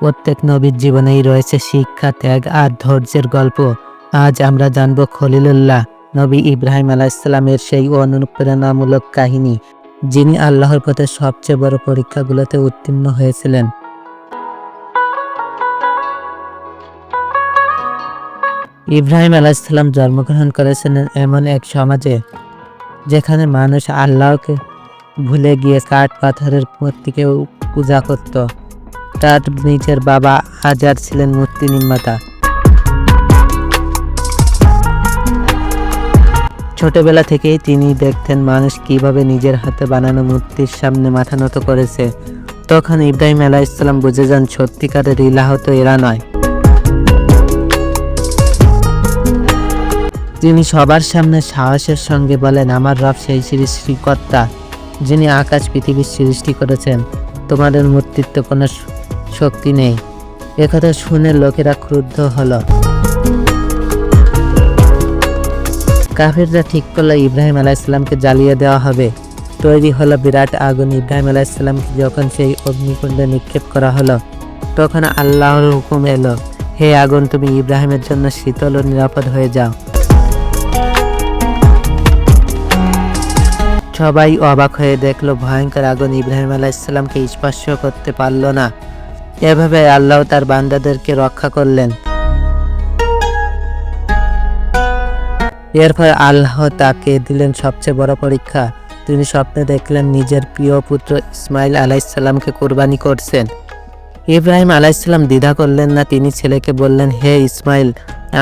প্রত্যেক নবীর জীবনেই রয়েছে শিক্ষা, ত্যাগ আর ধৈর্যের গল্প। আজ আমরা জানব খলিলুল্লাহ, নবী ইব্রাহিম আলাইসালামের সেই অনুপ্রেরণামূলক কাহিনী, যিনি আল্লাহর পথে সবচেয়ে বড় পরীক্ষাগুলোতে উত্তীর্ণ হয়েছিলেন। ইব্রাহিম আলাইসাল্লাম জন্মগ্রহণ করেছিলেন এমন এক সমাজে, যেখানে মানুষ আল্লাহকে ভুলে গিয়ে কাঠ পাথরের মূর্তিকে পূজা করত। তার নিজের বাবা হাজার ছিলেন মূর্তি নির্মাতা। ছোটবেলা থেকেই তিনি দেখতেন মানুষ কীভাবে নিজের হাতে বানানো মূর্তির সামনে মাথা নত করেছে। তখন ইব্রাহিম আলাহ ইসলাম বুঝে যান, সত্যিকারের ইলাহ তো এরা নয়। তিনি সবার সামনে সাহসের সঙ্গে বলেন, আমার রব সেই সৃষ্টিকর্তা, যিনি আকাশ পৃথিবীর সৃষ্টি করেছেন, তোমাদের মূর্তিত্ব কোনো শক্তি নেই। একথা শুনে লোকেরা ক্রুদ্ধ হলো। কাফিররা ঠিক করল ইব্রাহিম আলাইসাল্লামকে জ্বালিয়ে দেওয়া হবে। তৈরি হলো বিরাট আগুন। ইব্রাহিম আলাইসাল্লামকে যখন সেই অগ্নিকুণ্ডে নিক্ষেপ করা হলো, তখন আল্লাহর হুকুম এলো, হে আগুন, তুমি ইব্রাহিমের জন্য শীতল ও নিরাপদ হয়ে যাও। সবাই অবাক হয়ে দেখল ভয়ঙ্কর আগুন। ইব্রাহিম আলাইসাল্লামকে স্পর্শ করতে পারল না। এভাবে আল্লাহ তার বান্দাদেরকে রক্ষা করলেন। এরপর আল্লাহ তাকে দিলেন সবচেয়ে বড় পরীক্ষা। তিনি স্বপ্নে দেখলেন নিজের প্রিয় পুত্র ইসমাইল আলাইসাল্লামকে কোরবানি করছেন। ইব্রাহিম আলাইসাল্লাম দ্বিধা করলেন না, তিনি ছেলেকে বললেন, হে ইসমাইল,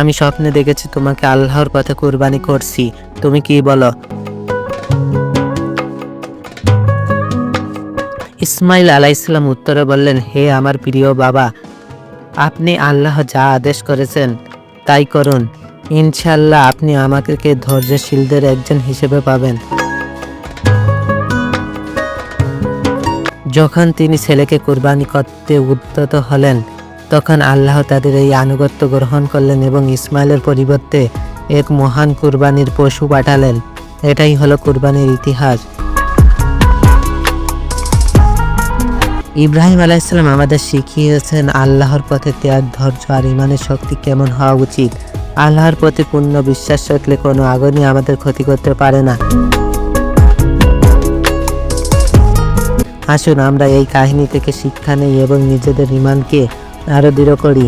আমি স্বপ্নে দেখেছি তোমাকে আল্লাহর পথে কোরবানি করছি। তুমি কি বলো ইসমাইল আলাইসাল্লাম উত্তরে বললেন, হে আমার প্রিয় বাবা, আপনি আল্লাহ যা আদেশ করেছেন তাই করুন। ইনশাল্লাহ আপনি আমাকে ধৈর্যশীলদের একজন হিসেবে পাবেন। যখন তিনি ছেলেকে কুরবানি করতে উদ্যত হলেন, তখন আল্লাহ তাদের এই আনুগত্য গ্রহণ করলেন এবং ইসমাইলের পরিবর্তে এক মহান কুরবানির পশু পাঠালেন। এটাই হলো কুরবানির ইতিহাস। ইব্রাহিম আলাইসালাম আমাদের শিখিয়েছেন, আল্লাহর পথে ত্যাগ, ধৈর্য আর ইমানের শক্তি কেমন হওয়া উচিত? আল্লাহর প্রতি পূর্ণ বিশ্বাস রাখলে কোনো আগুনই আমাদের ক্ষতি করতে পারে না। আসুন আমরা এই কাহিনী থেকে শিক্ষা নেই এবং নিজেদের ইমানকে আরও দৃঢ় করি।